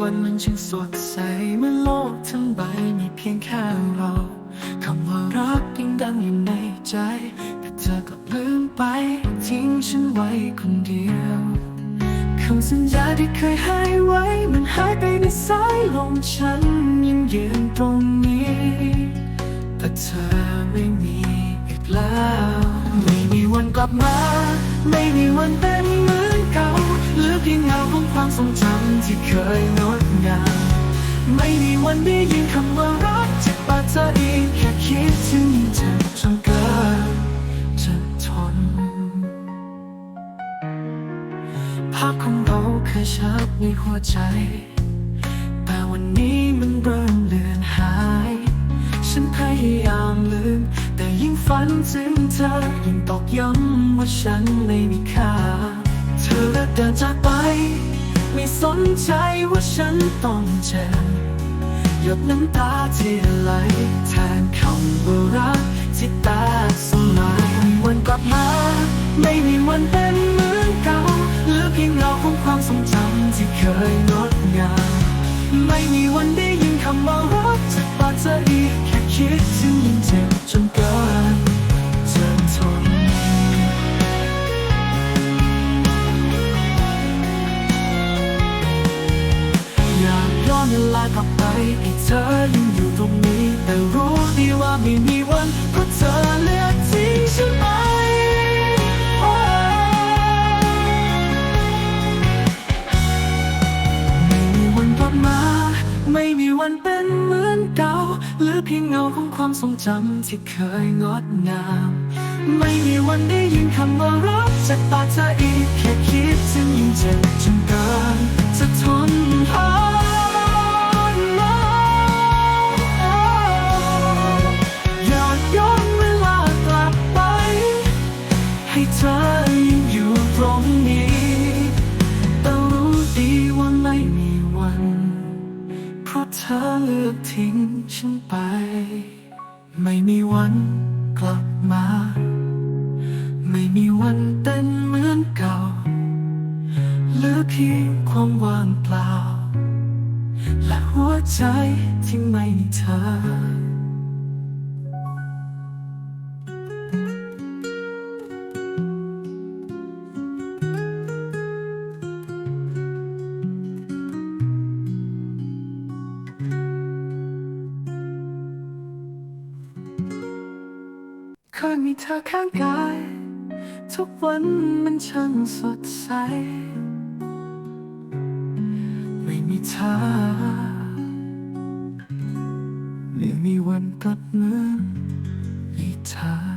วันมันช่างสดใสเมื่อโลกทั้งใบมีเพียงแค่เราคำว่ารักยังดังอยู่ในใจ แต่เธอก็ลืมไป ทิ้งฉันไว้คนเดียวคำสัญญาที่เคยให้ไว้ มันหายไปในสายลมฉันยังยืนตรงนี้ แต่เธอไม่มีอีกแล้ว ไม่มีวันกลับมา ไม่มีวันเป็นเหมือนเก่าเหลือเพียงเงาของความทรงจำ ที่เคยงดงามไม่มีวันได้ยินคำว่ารักจากปากเธออีกแค่คิดถึงเธอจนเกินจะทนภาพของเราเคยชัดในหัวใจ แต่วันนี้มันเริ่มเลือนหาย ฉันพยายามลืม แต่ยิ่งฝันถึงเธอยิ่งตอกย้ำว่าฉันไม่มีค่า เธอเลิกเดินจากไป ไม่สนใจว่าฉันต้องเจ็บหยดน้ำตาที่ไหลแทนคำว่ารักที่แตกสลายไม่มีวันกลับมา ไม่มีวันเป็นเหมือนเก่าเหลือเพียงเงาของความทรงจำที่เคยงดงามไม่มีวันได้ยินคำว่ารักจากปากเธออีกแค่คิดถึงยิ่งเจ็บ เธอยังอยู่ตรงนี้ แต่รู้ดีว่าไม่มีวันเพราะเธอเลือกทิ้งฉันไปโอ้ไม่มีวันกลับมา ไม่มีวันเป็นเหมือนเก่าเหลือเพียงเงาของความทรงจำที่เคยงดงาม ไม่มีวันได้ยินคำว่ารักจากปากเธออีกแค่คิดถึงยิ่งเจ็บจนเกินจะทนทน อเลือกทิ้งฉันไป ไม่มีวันกลับมา ไม่มีวันเป็นเหมือนเก่าเหลือเพียงความว่างเปล่า และหัวใจที่ไม่มีเธอ เคยมีเธอข้างกาย ทุกวันมันช่างสดใส ไม่มีเธอไม่มีวันกลับมือให้เธอ